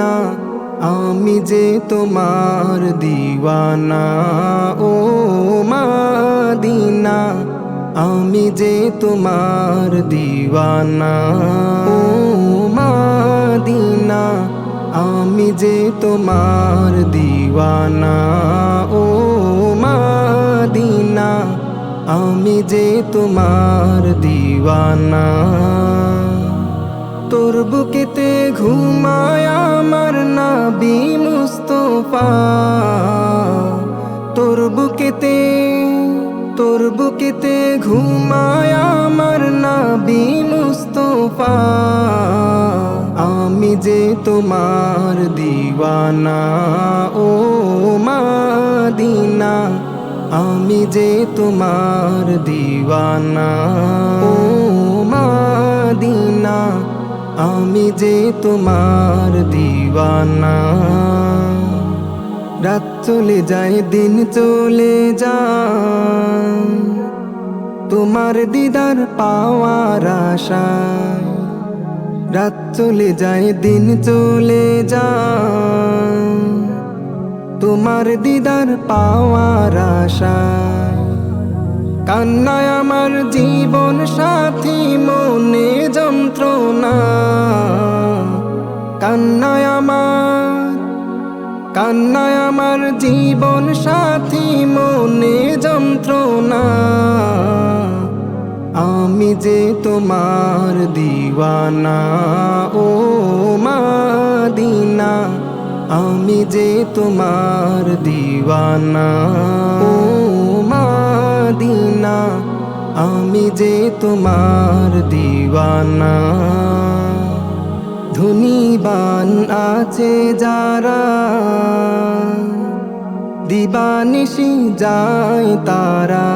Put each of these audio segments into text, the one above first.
মাদিনা আমি যে তোমার দিওয়ানা, ও মাদিনা, আমি যে তোমার দিওয়ানা, ও মাদিনা, আমি যে তোমার দিওয়ানা, ও মাদিনা, আমি যে তোমার দিওয়ানা। তোর বুকেতে ঘুমায় আমার নাবি মুস্তফা। তোর বুকেতে তোর বুকেতে ঘুমায় আমার নাবি মুস্তফা। আমি যে তোমার দিওয়ানা, ও মাদিনা। আমি যে তোমার দিওয়ানা, ও মাদিনা। আমি যে তোমার দিওয়ানা। রাত চলে যায়, দিন চলে যায়। তোমার দিদার পাওয়ার আশা রাত চলে যায়, দিন চলে যায়। তোমার দিদার পাওয়ার আশা কান্নায় আমার জীবন সাথী মনে কান্নায় আমার জীবন সাথী মনে যন্ত্রণা। আমি যে তোমার দিওয়ানা, ও মাদিনা। আমি যে তোমার দিওয়ানা, ও মাদিনা। আমি যে তোমার দিওয়ানা। ধুনিবান আছে যারা দিবানিশি যায় তারা।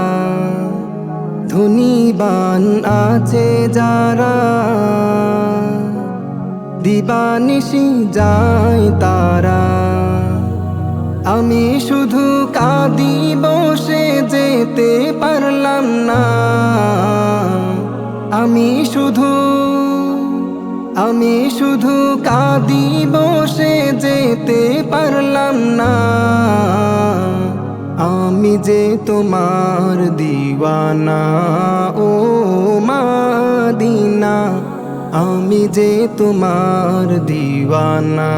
ধুনিবান আছে যারা। দিবানিশি যায় তারা। আমি শুধু কাঁদি বসে যেতে পারলাম না। আমি শুধু আমি শুধু কাঁদি বসে যেতে পারলাম না। যে তোমার দিওয়ানা, ও মাদিনা, আমি যে তোমার দিওয়ানা,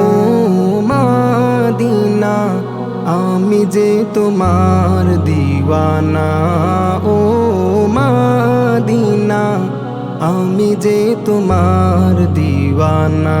ও মাদিনা, আমি যে তোমার দিওয়ানা, ও মাদিনা, আমি যে তোমার দিওয়ানা।